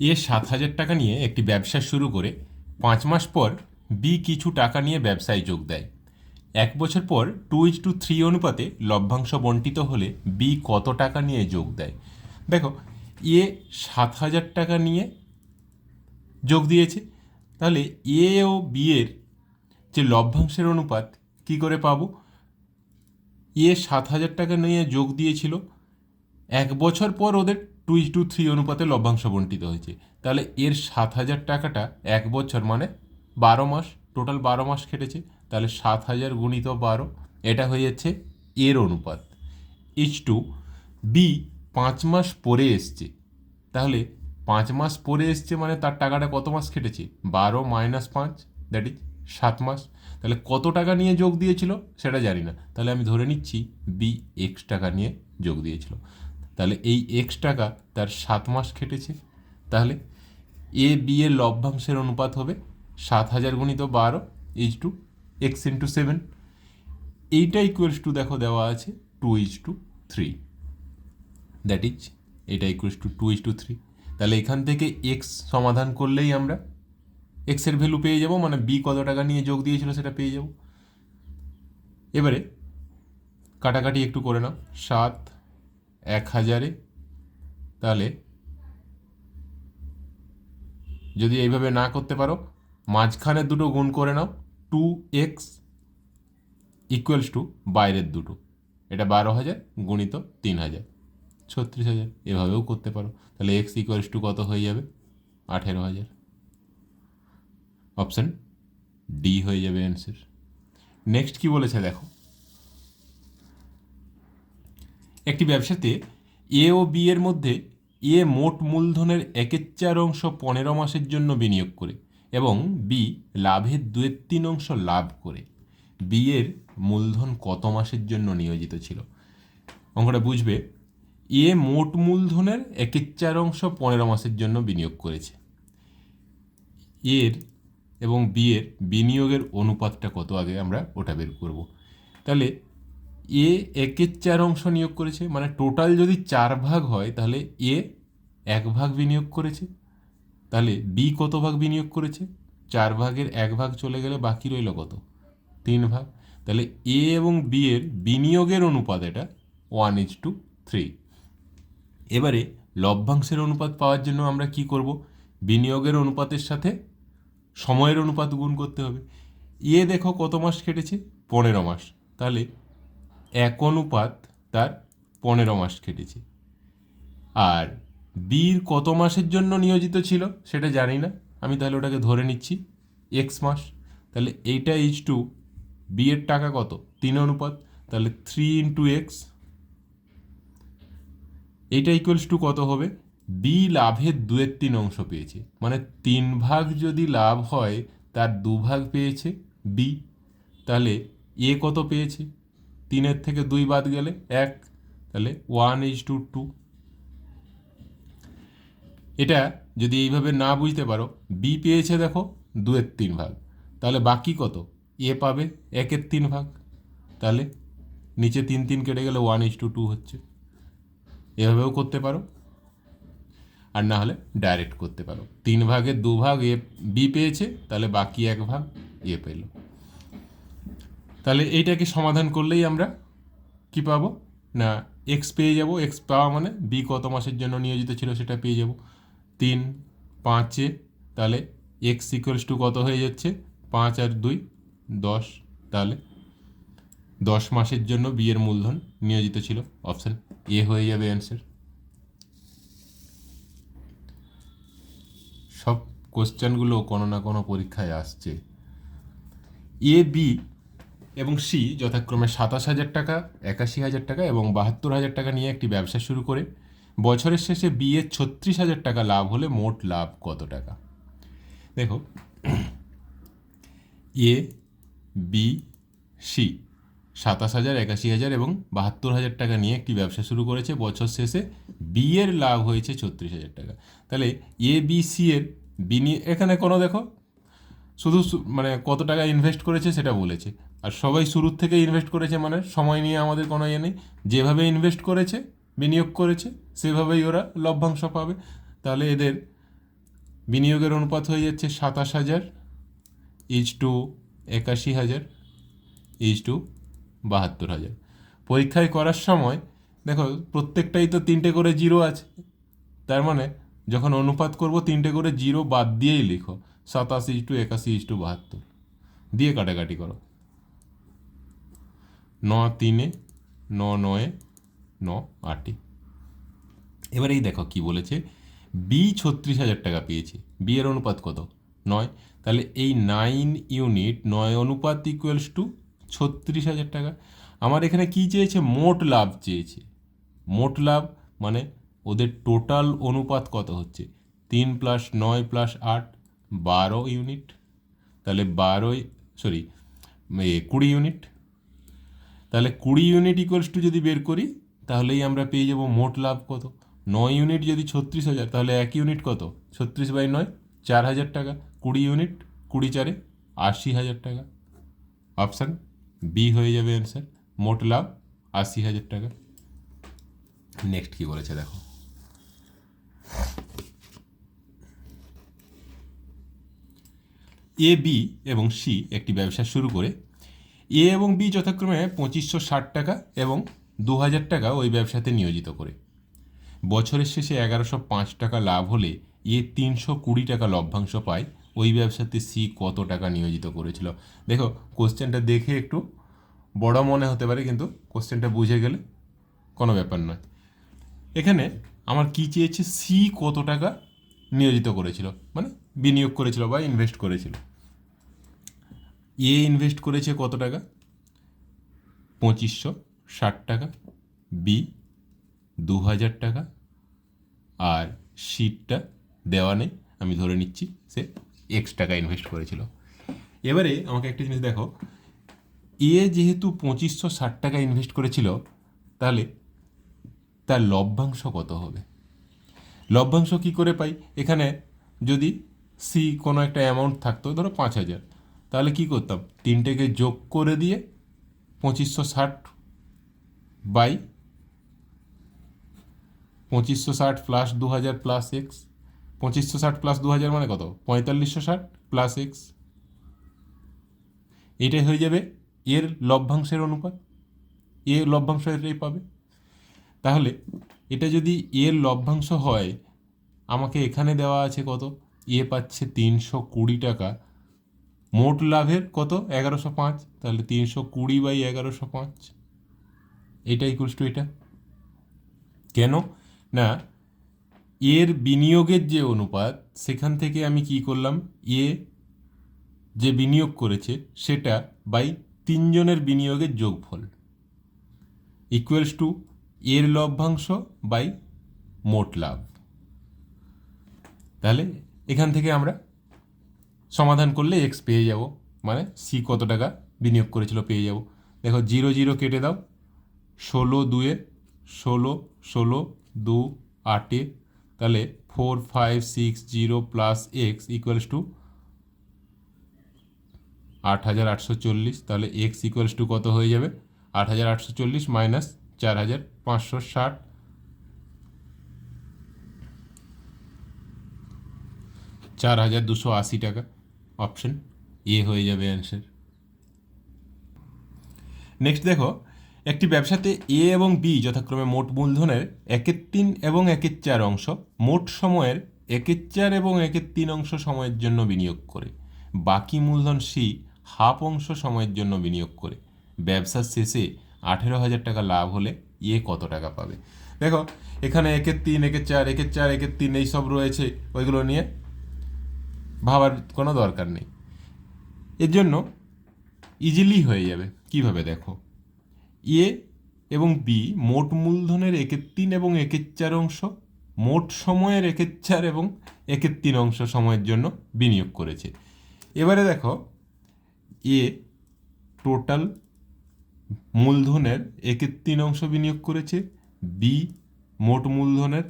এ সাত হাজার টাকা নিয়ে একটি ব্যবসা শুরু করে পাঁচ মাস পর বি কিছু টাকা নিয়ে ব্যবসায় যোগ দেয়। এক বছর পর টু ইজ টু থ্রি অনুপাতে লভ্যাংশ বন্টিত হলে বি কত টাকা নিয়ে যোগ দেয়? দেখো এ সাত হাজার টাকা নিয়ে যোগ দিয়েছে। তাহলে এ ও বি এর যে লভ্যাংশের অনুপাত কি করে পাবো? এ সাত হাজার টাকা নিয়ে যোগ দিয়েছিল। এক বছর পর ওদের টু ইজ টু থ্রি অনুপাতে লভ্যাংশ বন্টিত হয়েছে। তাহলে এর সাত হাজার টাকাটা এক বছর মানে বারো মাস, টোটাল বারো মাস খেটেছে। তাহলে সাত হাজার গুণিত বারো, এটা হয়ে যাচ্ছে এর অনুপাত। ইচ টু বি পাঁচ মাস পরে এসছে। তাহলে পাঁচ মাস পরে এসছে মানে তার টাকাটা কত মাস খেটেছে? বারো মাইনাস পাঁচ দ্যাট ইজ সাত মাস। তাহলে কত টাকা নিয়ে যোগ দিয়েছিল? সেটা জানি না। তাহলে আমি ধরে নিচ্ছি বি এক্স টাকা নিয়ে যোগ দিয়েছিল। তাহলে এই এক্স টাকা তার সাত মাস খেটেছে। তাহলে এ বি এর লভ্যাংশের অনুপাত হবে সাত হাজার গুণিত বারো is to x into seven এইটা ইকুয়ালস টু দেখো দেওয়া আছে two is to three that is এটা equals to two is to three তাহলে এখান থেকে এক্স সমাধান করলেই আমরা এক্সের ভ্যালু পেয়ে যাব মানে বি কত টাকা নিয়ে যোগ দিয়েছিল সেটা পেয়ে যাব। এবারে কাটাকাটি একটু করে নাও। সাত এক হাজারে, তাহলে যদি এইভাবে না করতে পারো মাঝখানের দুটো গুণ করে নাও টু এক্স ইকুয়ালস টু বাইরের দুটো। এটা বারো হাজার গুণিত তিন হাজার, ছত্রিশ হাজার, এভাবেও করতে পারো। তাহলে এক্স ইকুয়ালস টু কত হয়ে যাবে? আঠেরো হাজার। অপশান ডি হয়ে যাবে অ্যান্সার নেক্সট কি বলেছে দেখো? একটি ব্যবসাতে এ ও বি এর মধ্যে এ মোট মূলধনের একের চার অংশ পনেরো মাসের জন্য বিনিয়োগ করে এবং বি লাভের দুয়ের তিন অংশ লাভ করে। বি এর মূলধন কত মাসের জন্য নিয়োজিত ছিল? অঙ্কটা বুঝবে? এ মোট মূলধনের একের চার অংশ পনেরো মাসের জন্য বিনিয়োগ করেছে। এর এবং বি এর বিনিয়োগের অনুপাতটা কত আগে আমরা ওটা বের করব? তাহলে এ একের চার অংশ নিয়োগ করেছে মানে টোটাল যদি চার ভাগ হয়, তাহলে এ এক ভাগ বিনিয়োগ করেছে, তাহলে বি কত ভাগ বিনিয়োগ করেছে? চার ভাগের এক ভাগ চলে গেলে বাকি রইল কত? তিন ভাগ। তাহলে এ এবং বি এর বিনিয়োগের অনুপাত এটা ওয়ান ইজ টু থ্রি এবারে লভ্যাংশের অনুপাত পাওয়ার জন্য আমরা কি করব? বিনিয়োগের অনুপাতের সাথে সময়ের অনুপাত গুণ করতে হবে। এ দেখো কত মাস কেটেছে? পনেরো মাস। তাহলে এক অনুপাত তার পনেরো মাস কেটেছে। আর বির কত মাসের জন্য নিয়োজিত ছিল সেটা জানি না। আমি তাহলে ওটাকে ধরে নিচ্ছি, এক্স মাস। তাহলে এইটা ইজ টু বি এর টাকা কত? তিন অনুপাত। তাহলে থ্রি ইন্টু এক্স, এইটা ইকুয়ালস টু কত হবে? বি লাভের দুয়ের তিন অংশ পেয়েছে। মানে তিন ভাগ যদি লাভ হয়, তার দু ভাগ পেয়েছে বি। তাহলে এ কত পেয়েছে? তিনের থেকে দুই বাদ গেলে এক, তাহলে ওয়ান ইজ টু টু এটা যদি এইভাবে না বুঝতে পারো বি পেয়েছে দেখো দুয়ের তিন ভাগ। তাহলে বাকি কত? এ পাবে একের তিন ভাগ। তাহলে নিচে তিন তিন কেটে গেলে ওয়ান ইজ টু টু হচ্ছে। এভাবেও করতে পারো। আর না হলে ডাইরেক্ট করতে পারো। তিন ভাগের দু ভাগ এ বি পেয়েছে, তাহলে বাকি এক ভাগ এ পেল। তাহলে এইটাকে সমাধান করলেই আমরা কি পাবো? না এক্স পেয়ে যাব। এক্স পাওয়া মানে বি কত মাসের জন্য নিয়োজিত ছিল সেটা পেয়ে যাব। তিন, পাঁচে, তাহলে এক্স ইকুয়ালস টু কত হয়ে যাচ্ছে? পাঁচ আর দুই, দশ। তাহলে দশ মাসের জন্য বিয়ের মূলধন নিয়োজিত ছিল। অপশান এ হয়ে যাবে অ্যান্সার সব কোশ্চেনগুলো কোনো না কোনো পরীক্ষায় আসছে। এ বি এবং সি যথাক্রমে সাতাশ হাজার টাকা, একাশি হাজার টাকা এবং বাহাত্তর হাজার টাকা নিয়ে একটি ব্যবসা শুরু করে। বছরের শেষে বি এর ছত্রিশ হাজার টাকা লাভ হলে মোট লাভ কত টাকা? দেখো এ বি সি সাতাশ হাজার, একাশি হাজার এবং বাহাত্তর হাজার টাকা নিয়ে একটি ব্যবসা শুরু করেছে। বছর শেষে বি এর লাভ হয়েছে ছত্রিশ হাজার টাকা। তাহলে এ বি সি এর বিনি এখানে কোনো দেখো, শুধু মানে কত টাকা ইনভেস্ট করেছে সেটা বলেছে। আর সবাই শুরুর থেকে ইনভেস্ট করেছে মানে সময় নিয়ে আমাদের কোনো ইয়ে নেই। যেভাবে ইনভেস্ট করেছে, বিনিয়োগ করেছে, সেভাবেই ওরা লভ্যাংশ পাবে। তাহলে এদের বিনিয়োগের অনুপাত হয়ে যাচ্ছে সাতাশ হাজার ইজ টু একাশি হাজার ইজ টু বাহাত্তর হাজার। পরীক্ষায় করার সময়, দেখো প্রত্যেকটাই তো তিনটে করে জিরো আছে। তার মানে যখন অনুপাত করব তিনটে করে জিরো বাদ দিয়েই লিখো, সাতাশ ইজ টু একাশি ইজ টু বাহাত্তর। দিয়ে কাটাকাটি করো। ন তিনে ন নয়ে ন আটে এবার এই দেখো কি বলেছে বি ছত্রিশ হাজার টাকা পেয়েছে। বি এর অনুপাত কত? নয়। তাহলে এই নাইন ইউনিট নয় অনুপাত ইকুয়ালস টু ছত্রিশ হাজার টাকা। আমার এখানে কি চেয়েছে? মোট লাভ চেয়েছে। মোট লাভ মানে ওদের টোটাল অনুপাত কত হচ্ছে? তিন প্লাস নয় প্লাস আট, বারো ইউনিট তাহলে বারোই সরি কুড়ি ইউনিট তাহলে কুড়ি ইউনিট ইকুয়ালস টু যদি বের করি, তাহলেই আমরা পেয়ে যাব মোট লাভ কত? নয় ইউনিট যদি ছত্রিশ হাজার, তাহলে এক ইউনিট কত? ছত্রিশ বাই নয়, চার হাজার টাকা। কুড়ি ইউনিট কুড়ি চারে আশি হাজার টাকা। অপশান বি হয়ে যাবে অ্যান্সার মোট লাভ আশি হাজার টাকা। নেক্সট কি বলেছে দেখো? এ বি এবং সি একটি ব্যবসা শুরু করে এ এবং বি যথাক্রমে পঁচিশশো ষাট টাকা এবং দু হাজার টাকা ওই ব্যবসাতে নিয়োজিত করে। বছরের শেষে এগারোশো পাঁচ টাকা লাভ হলে এ তিনশো কুড়ি টাকা লভ্যাংশ পায়। ওই ব্যবসাতে সি কত টাকা নিয়োজিত করেছিল? দেখো কোশ্চেনটা দেখে একটু বড় মনে হতে পারে, কিন্তু কোশ্চেনটা বুঝে গেলে কোনো ব্যাপার নয়। এখানে আমার কি চেয়েছে? সি কত টাকা নিয়োজিত করেছিল? মানে বিনিয়োগ করেছিল বা ইনভেস্ট করেছিল। এ ইনভেস্ট করেছে কত টাকা? পঁচিশশো ষাট টাকা বি দু হাজার টাকা, আর সিটটা দেওয়া নেই, আমি ধরে নিচ্ছি, সে এক্স টাকা ইনভেস্ট করেছিল। এবারে আমাকে একটা জিনিস দেখো, এ যেহেতু পঁচিশশো ষাট টাকা ইনভেস্ট করেছিল, তাহলে তার লভ্যাংশ কত হবে? লভ্যাংশ কী করে পাই? এখানে যদি সি কোনো একটা অ্যামাউন্ট থাকতো, ধরো পাঁচ হাজার তাহলে কী করতাম? তিনটেকে যোগ করে দিয়ে পঁচিশশো ষাট বাই পঁচিশশো ষাট প্লাস দু হাজার প্লাস এক্স পঁচিশশো ষাট প্লাস দু হাজার মানে কত? পঁয়তাল্লিশশো ষাট প্লাস এক্স এটাই হয়ে যাবে এর লভ্যাংশের অনুপাত। এ লভ্যাংশ এটাই পাবে। তাহলে এটা যদি এর লভ্যাংশ হয়, আমাকে এখানে দেওয়া আছে কত? এ পাচ্ছে তিনশো কুড়ি টাকা। মোট লাভের কত? এগারোশো পাঁচ। তাহলে তিনশো কুড়ি বাই এগারোশো পাঁচ। এটা ইকুয়ালস টু এটা। কেন? না, এর বিনিয়োগের যে অনুপাত, সেখান থেকে আমি কি করলাম? এ যে বিনিয়োগ করেছে, সেটা বাই তিনজনের বিনিয়োগের যোগফল। ইকুয়ালস টু এর লভ্যাংশ বাই মোট লাভ। তাহলে এখান থেকে আমরা সমাধান করলে এক্স পেয়ে যাব। মানে সি কত টাকা বিনিয়োগ করেছিল পেয়ে যাব। দেখো জিরো জিরো কেটে দাও। ষোলো দুয়ে ষোলো ষোলো দু আটে। তাহলে four five six zero plus x equals to আট হাজার আটশো চল্লিশ। তাহলে এক্স ইকুয়ালস টু কত হয়ে যাবে? আট হাজার আটশো চল্লিশ মাইনাস চার হাজার পাঁচশো ষাট। চার হাজার দুশো আশি টাকা। অপশন, এ হয়ে যাবে অ্যান্সার নেক্সট দেখো, একটি ব্যবসাতে এ এবং বি যথাক্রমে মোট মূলধনের একের তিন এবং একের চার অংশ, মোট সময়ের একের চার এবং একের তিন অংশ সময়ের জন্য বিনিয়োগ করে। বাকি মূলধন সি হাফ অংশ সময়ের জন্য বিনিয়োগ করে। ব্যবসার শেষে আঠেরো হাজার টাকা লাভ হলে এ কত টাকা পাবে? দেখো, এখানে একের তিন, একের চার একের চার, একের তিন এইসব রয়েছে, ওইগুলো নিয়ে ভাবার কোনো দরকার নেই। এর জন্য ইজিলি হয়ে যাবে। কীভাবে দেখো? এ এবং বি মোট মূলধনের একের তিন এবং একের চার অংশ, মোট সময়ের একের চার এবং একের তিন অংশ সময়ের জন্য বিনিয়োগ করেছে। এবারে দেখো, এ টোটাল মূলধনের একের তিন অংশ বিনিয়োগ করেছে, বি মোট মূলধনের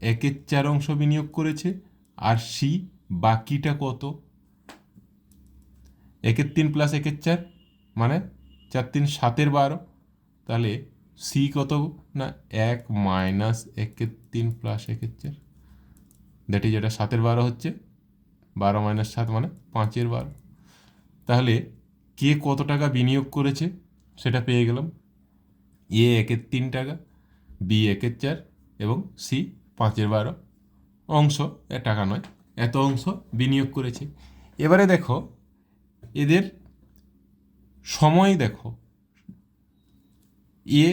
একের চার অংশ বিনিয়োগ করেছে, আর সি বাকিটা কত? একের তিন প্লাস একের চার? মানে চার তিন সাতের বারো। তাহলে সি কত? না, এক মাইনাস একের তিন প্লাস একের চার। দ্যাট ইজ এটা সাতের বারো হচ্ছে, বারো মাইনাস সাত মানে পাঁচের বারো। তাহলে কে কত টাকা বিনিয়োগ করেছে? সেটা পেয়ে গেলাম। এ একের তিন টাকা বি একের চার এবং সি পাঁচের বারো। অংশ এ টাকা নয়। এত অংশ বিনিয়োগ করেছে। এবারে দেখো, এদের সময় দেখো। এ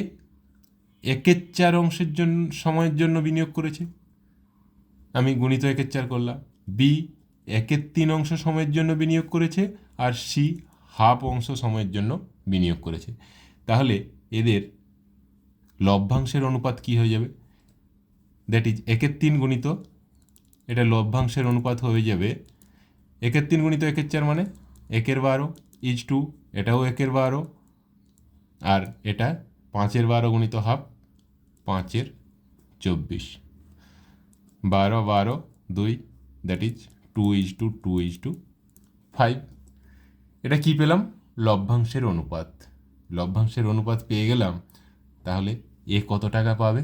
একের চার অংশের জন্য সময়ের জন্য বিনিয়োগ করেছে। আমি গণিত একের চার করলাম। বি একের তিন অংশ সময়ের জন্য বিনিয়োগ করেছে আর সি হাফ অংশ সময়ের জন্য বিনিয়োগ করেছে। তাহলে এদের লভ্যাংশের অনুপাত কি হয়ে যাবে? দ্যাট ইজ একের তিন গুণিত এটা লভ্যাংশের অনুপাত হয়ে যাবে। একের তিন গুণিত একের চার মানে? একের বারো ইজ টু এটাও একের বারো। আর এটা পাঁচের বারো গুণিত হাফ পাঁচের চব্বিশ। বারো বারো, দুই that is two is to two is to five এটা কি পেলাম? লভ্যাংশের অনুপাত। লভ্যাংশের অনুপাত পেয়ে গেলাম, তাহলে এ কত টাকা পাবে?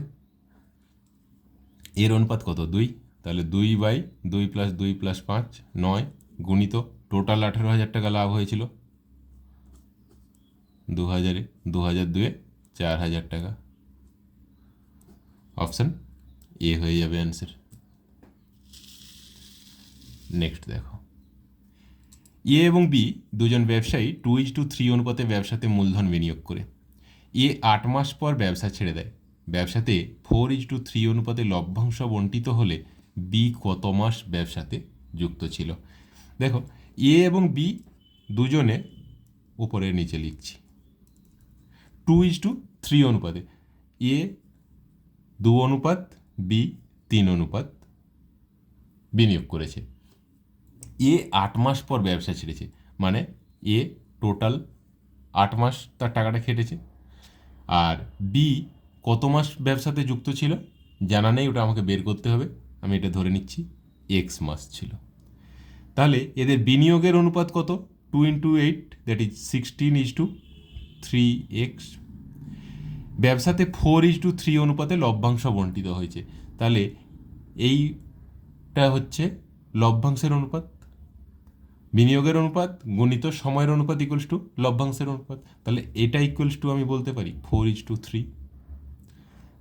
এর অনুপাত কত? দুই। তাহলে দুই বাই দুই প্লাস দুই প্লাস পাঁচ, নয় গুণিত টোটাল আঠেরো হাজার টাকা লাভ হয়েছিল। দু হাজারে, দু হাজার দুয়ে চার হাজার টাকা। অপশান এ হয়ে যাবে অ্যান্সার নেক্সট দেখো। এ এবং বি দুজন ব্যবসায়ী টু ইজ টু থ্রি অনুপাতে ব্যবসাতে মূলধন বিনিয়োগ করে। এ আট মাস পর ব্যবসা ছেড়ে দেয়। ব্যবসাতে ফোর ইজ টু থ্রি অনুপাতে লভ্যাংশ বন্টিত হলে বি কত মাস ব্যবসাতে যুক্ত ছিল? দেখো, এ এবং বি দুজনে উপরে নিচে লিখছি। টু ইজ টু থ্রি অনুপাতে। এ দু অনুপাত, বি তিন অনুপাত বিনিয়োগ করেছে। এ আট মাস পর ব্যবসা ছেড়েছে মানে এ টোটাল আট মাস তার টাকাটা খেটেছে। আর বি কত মাস ব্যবসাতে যুক্ত ছিল জানা নেই, ওটা আমাকে বের করতে হবে। আমি এটা ধরে নিচ্ছি এক্স মাস ছিল। তাহলে এদের বিনিয়োগের অনুপাত কত? Two into eight that is sixteen is to three x ব্যবসাতে ফোর ইজ টু থ্রি অনুপাতে লভ্যাংশ বন্টিত হয়েছে। তাহলে এইটা হচ্ছে লভ্যাংশের অনুপাত। বিনিয়োগের অনুপাত গণিত সময়ের অনুপাত ইকুয়ালস টু লভ্যাংশের অনুপাত। তাহলে এটা ইকুয়ালস টু আমি বলতে পারি four is to three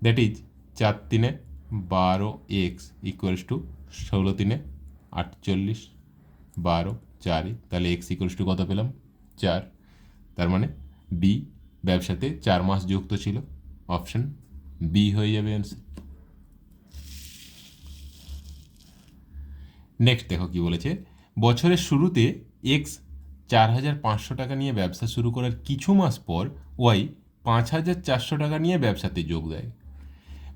that is চার তিনে বারো এক্স ইকুয়ালস টু ষোলো তিনে আটচল্লিশ বারো চারে। তাহলে এক্স ইকুয়ালস টু কত পেলাম? চার। তার মানে বি ব্যবসাতে চার মাস যুক্ত ছিল। অপশন বি হয়ে যাবে অ্যান্সার নেক্সট দেখো কি বলেছে। বছরের শুরুতে এক্স চার হাজার পাঁচশো টাকা নিয়ে ব্যবসা শুরু করার কিছু মাস পর ওয়াই পাঁচ হাজার চারশো টাকা নিয়ে ব্যবসাতে যোগ দেয়।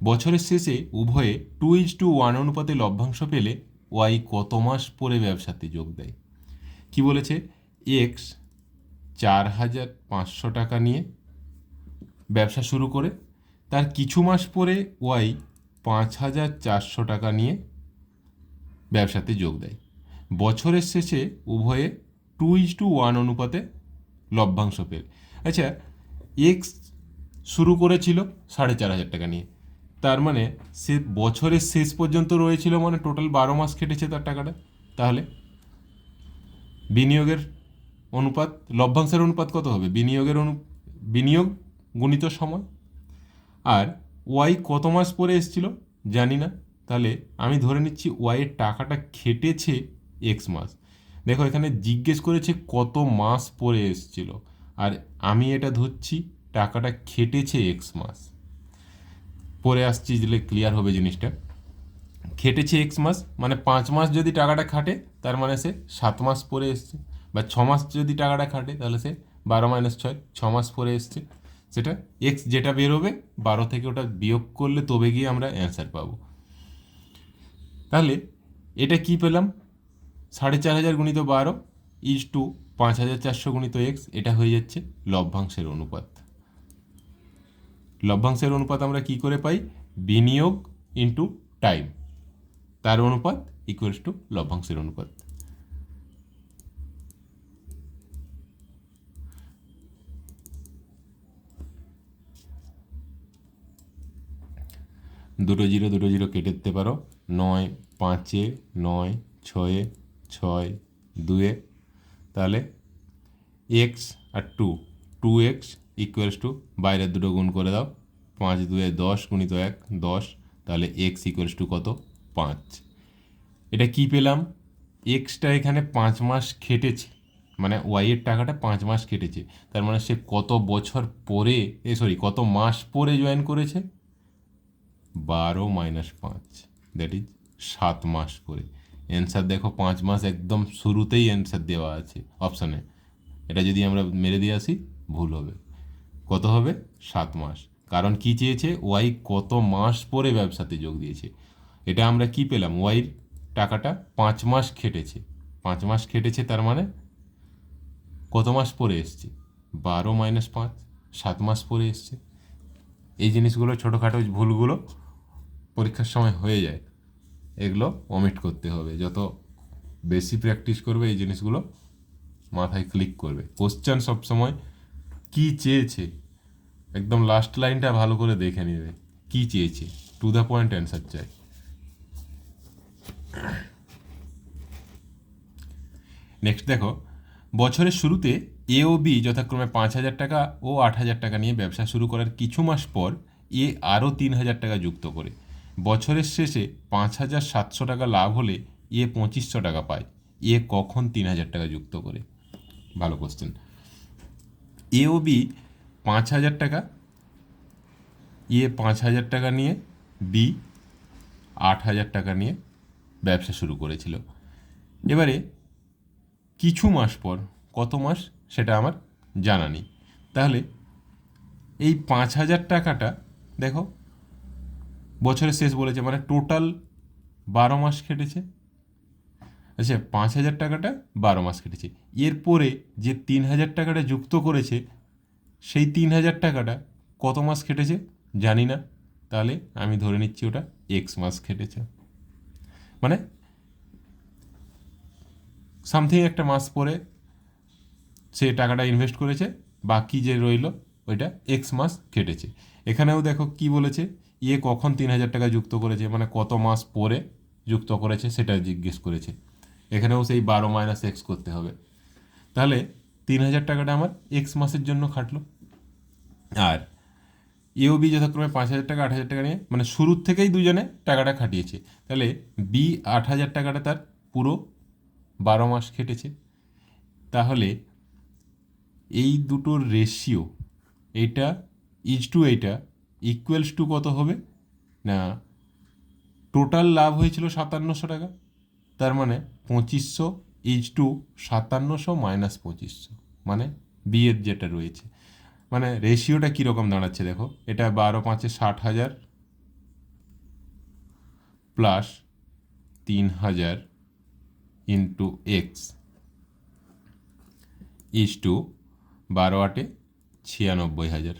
বছরের শেষে উভয়ে টু ইজ টু ওয়ান অনুপাতে লভ্যাংশ পেলে ওয়াই কত মাস পরে ব্যবসাতে যোগ দেয়? কি বলেছে? এক্স চার হাজার পাঁচশো টাকা নিয়ে ব্যবসা শুরু করে, তার কিছু মাস পরে ওয়াই পাঁচ হাজার চারশো টাকা নিয়ে ব্যবসাতে যোগ দেয়। বছরের শেষে উভয়ে টু ইজ টু ওয়ান অনুপাতে লভ্যাংশ পেল। আচ্ছা এক্স শুরু করেছিল সাড়ে চার হাজার টাকা নিয়ে। তার মানে সে বছরের শেষ পর্যন্ত রয়েছিল মানে টোটাল বারো মাস কেটেছে তার টাকাটা। তাহলে বিনিয়োগের অনুপাত, লভ্যাংশের অনুপাত কত হবে? বিনিয়োগের অনু, বিনিয়োগ গুণিত সময়। আর ওয়াই কত মাস পরে এসেছিল? জানি না। তাহলে আমি ধরে নিচ্ছি ওয়াইয়ের টাকাটা খেটেছে এক্স মাস। দেখো, এখানে জিজ্ঞেস করেছে কত মাস পরে এসেছিল। আর আমি এটা ধরছি, টাকাটা খেটেছে এক্স মাস। পরে আসছি দিলে ক্লিয়ার হবে জিনিসটা। খেটেছে এক্স মাস মানে পাঁচ মাস যদি টাকাটা খাটে, তার মানে সে সাত মাস পরে এসছে। বা ছ মাস যদি টাকাটা খাটে, তাহলে সে বারো মাইনাস ছয়, ছ মাস পরে এসছে। সেটা এক্স যেটা বেরোবে, বারো থেকে ওটা বিয়োগ করলে তবে গিয়ে আমরা অ্যান্সার পাবো। তাহলে এটা কি পেলাম? সাড়ে চার হাজার গুণিত বারো ইজ টু পাঁচ হাজার চারশো গুণিত এক্স এটা হয়ে যাচ্ছে লভ্যাংশের অনুপাত। লভ্যাংশের অনুপাত আমরা কি করে পাই? বিনিয়োগ ইন্টু টাইম তার অনুপাত ইকুয়ালস টু লভ্যাংশের অনুপাত। দুটো জিরো দুটো জিরো কেটে দিতে পারো। নয়, পাঁচে, নয়, ছয়ে, ছয়, দুয়ে। তাহলে x R two two x equals to বাইরের দুটো গুণ করে দাও। পাঁচ দুয়ে দশ গুণিত এক, দশ, তাহলে এক্স ইকুয়ালস টু কত? পাঁচ। এটা কি পেলাম? এক্সটা এখানে পাঁচ মাস খেটেছে। মানে ওয়াইয়ের টাকাটা পাঁচ মাস কেটেছে তার মানে সে কত বছর পরে, এ সরি কত মাস পরে জয়েন করেছে? বারো মাইনাস পাঁচ দ্যাট ইজ সাত মাস পরে। অ্যান্সার দেখো, পাঁচ মাস একদম শুরুতেই অ্যান্সার দেওয়া আছে। অপশানে এটা যদি আমরা মেরে দিয়ে আসি, ভুল হবে। কত হবে? সাত মাস। কারণ কি চেয়েছে? ওয়াই কত মাস পরে ব্যবসাতে যোগ দিয়েছে। এটা আমরা কি পেলাম? ওয়াইর টাকাটা পাঁচ মাস খেটেছে। পাঁচ মাস খেটেছে তার মানে কত মাস পরে এসছে? বারো মাইনাস পাঁচ, সাত মাস পরে এসছে। এই জিনিসগুলো ছোটোখাটো ভুলগুলো পরীক্ষার সময় হয়ে যায়। এগুলো ওমিট করতে হবে। যত বেশি প্র্যাকটিস করবে এই জিনিসগুলো মাথায় ক্লিক করবে। কোশ্চেন সবসময় কী চেয়েছে? একদম লাস্ট লাইনটা ভালো করে দেখে নেবে। কী চেয়েছে? টু দ্য পয়েন্ট অ্যান্সার চাই। নেক্সট দেখো, বছরের শুরুতে এ ও বি যথাক্রমে পাঁচ হাজার টাকা ও আট হাজার টাকা নিয়ে ব্যবসা শুরু করার কিছু মাস পর এ আরও তিন হাজার টাকা যুক্ত করে। বছরের শেষে পাঁচ হাজার সাতশো টাকা লাভ হলে এ পঁচিশশো টাকা পায়। এ কখন তিন হাজার টাকা যুক্ত করে? ভালো কোশ্চেন এ ও বি পাঁচ হাজার টাকা এ পাঁচ হাজার টাকা নিয়ে বি আট হাজার টাকা নিয়ে ব্যবসা শুরু করেছিল। এবারে কিছু মাস পর, কত মাস সেটা আমার জানা নেই। তাহলে এই পাঁচ হাজার টাকাটা, দেখো, বছরের শেষ বলেছে মানে টোটাল বারো মাস খেটেছে। আচ্ছা পাঁচ হাজার টাকাটা বারো মাস কেটেছে। এরপরে যে তিন হাজার টাকাটা যুক্ত করেছে, সেই তিন হাজার টাকাটা কত মাস খেটেছে জানি না। তাহলে আমি ধরে নিচ্ছি ওটা এক্স মাস খেটেছে মানে সামথিং একটা মাস পরে সে টাকাটা ইনভেস্ট করেছে, বাকি যে রইল ওইটা এক্স মাস কেটেছে। এখানেও দেখো কি বলেছে ইয়ে কখন তিন হাজার টাকা যুক্ত করেছে মানে কত মাস পরে যুক্ত করেছে সেটা জিজ্ঞেস করেছে। এখানেও সেই বারো মাইনাস এক্স করতে হবে। তাহলে তিন হাজার টাকাটা আমার এক্স মাসের জন্য খাটলো। আর এও বি যথাক্রমে পাঁচ হাজার টাকা, আট হাজার টাকা নিয়ে মানে শুরুর থেকেই দুজনে টাকাটা খাটিয়েছে। তাহলে বি আট হাজার টাকাটা তার পুরো বারো মাস খেটেছে। তাহলে এই দুটোর রেশিও এইটা ইজ টু এইটা ইকুয়ালস টু কত হবে? না টোটাল লাভ হয়েছিল সাতান্নশো টাকা। তার মানে পঁচিশশো ইজ টু সাতান্নশো মাইনাস পঁচিশশো। মানে বিয়ের যেটা রয়েছে। মানে রেশিওটা কীরকম দাঁড়াচ্ছে দেখো? এটা বারো পাঁচে ষাট হাজার প্লাস তিন হাজার ইন্টু এক্স ইজ টু বারো আটে ছিয়ানব্বই হাজার।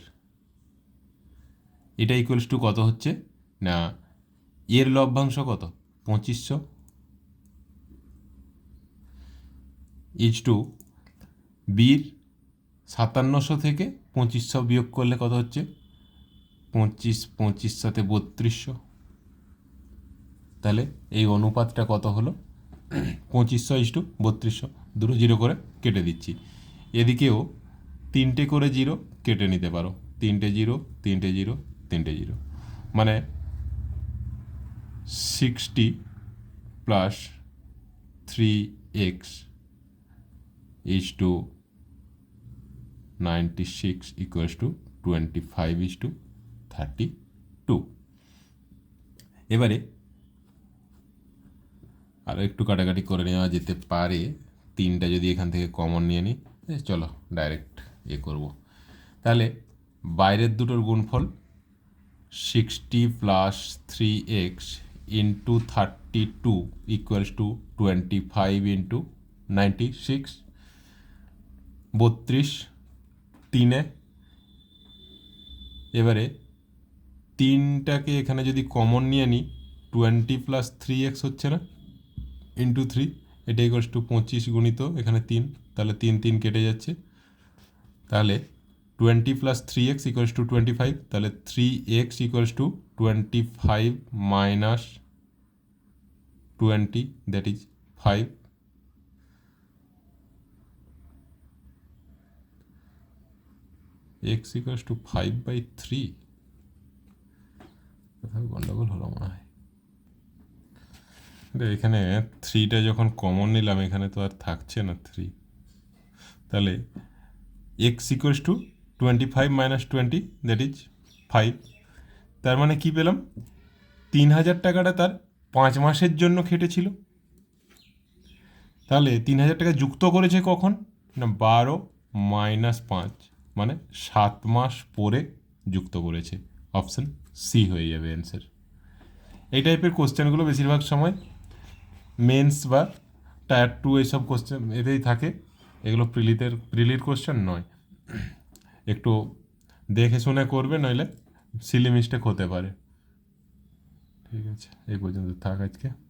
এটা ইকুয়ালস টু কত হচ্ছে? না, এর লভ্যাংশ কত? পঁচিশশো। ইজ টু বির সাতান্নশো থেকে পঁচিশশো বিয়োগ করলে কত হচ্ছে? পঁচিশ পঁচিশ সাথে বত্রিশশো। তাহলে এই অনুপাতটা কত হলো? পঁচিশশো ইস টু বত্রিশশো। দুটো জিরো করে কেটে দিচ্ছি। এদিকেও তিনটে করে জিরো কেটে নিতে পারো। তিনটে জিরো তিনটে জিরো তিনটে জিরো। মানে sixty plus three x six equals to twenty five is to thirty two এবারে আরও একটু কাটাকাটি করে নেওয়া যেতে পারে। তিনটা যদি এখান থেকে কমন নিয়ে নিই চলো ডাইরেক্ট এ করব। তাহলে বাইরের দুটোর গুণফল sixty plus three x into thirty two equals to twenty five into ninety six বত্রিশ, তিনে। এবারে তিনটাকে এখানে যদি কমন নিয়ে নিই টোয়েন্টি প্লাস থ্রি এক্স হচ্ছে না? ইন্টু থ্রি এটা ইকোয়ালস টু পঁচিশ গুণিত এখানে তিন, তাহলে তিন তিন কেটে যাচ্ছে। তাহলে twenty plus three x equals to twenty five তাহলে three x equals to twenty five minus twenty that is five x equals to five by three কোথাও গন্ডগোল হলো মনে হয়। এখানে থ্রিটা যখন কমন নিলাম, এখানে তো আর থাকছে না থ্রি তাহলে x equals to twenty five minus twenty that is five তার মানে কি পেলাম? তিন হাজার টাকাটা তার পাঁচ মাসের জন্য খেটেছিল। তাহলে তিন হাজার টাকা যুক্ত করেছে কখন? না, বারো মাইনাস পাঁচ। মানে সাত মাস পরে যুক্ত করেছে। অপশান সি হয়ে যাবে অ্যান্সার এই টাইপের কোশ্চেনগুলো বেশিরভাগ সময় মেন্স বা টায়ার টু এইসব কোশ্চেন এতেই থাকে। এগুলো প্রিলিতের প্রিলির কোশ্চেন নয়। একটু দেখে শুনে করবে, নইলে সিলি মিস্টেক হতে পারে। ঠিক আছে, এই পর্যন্ত থাক আজকে।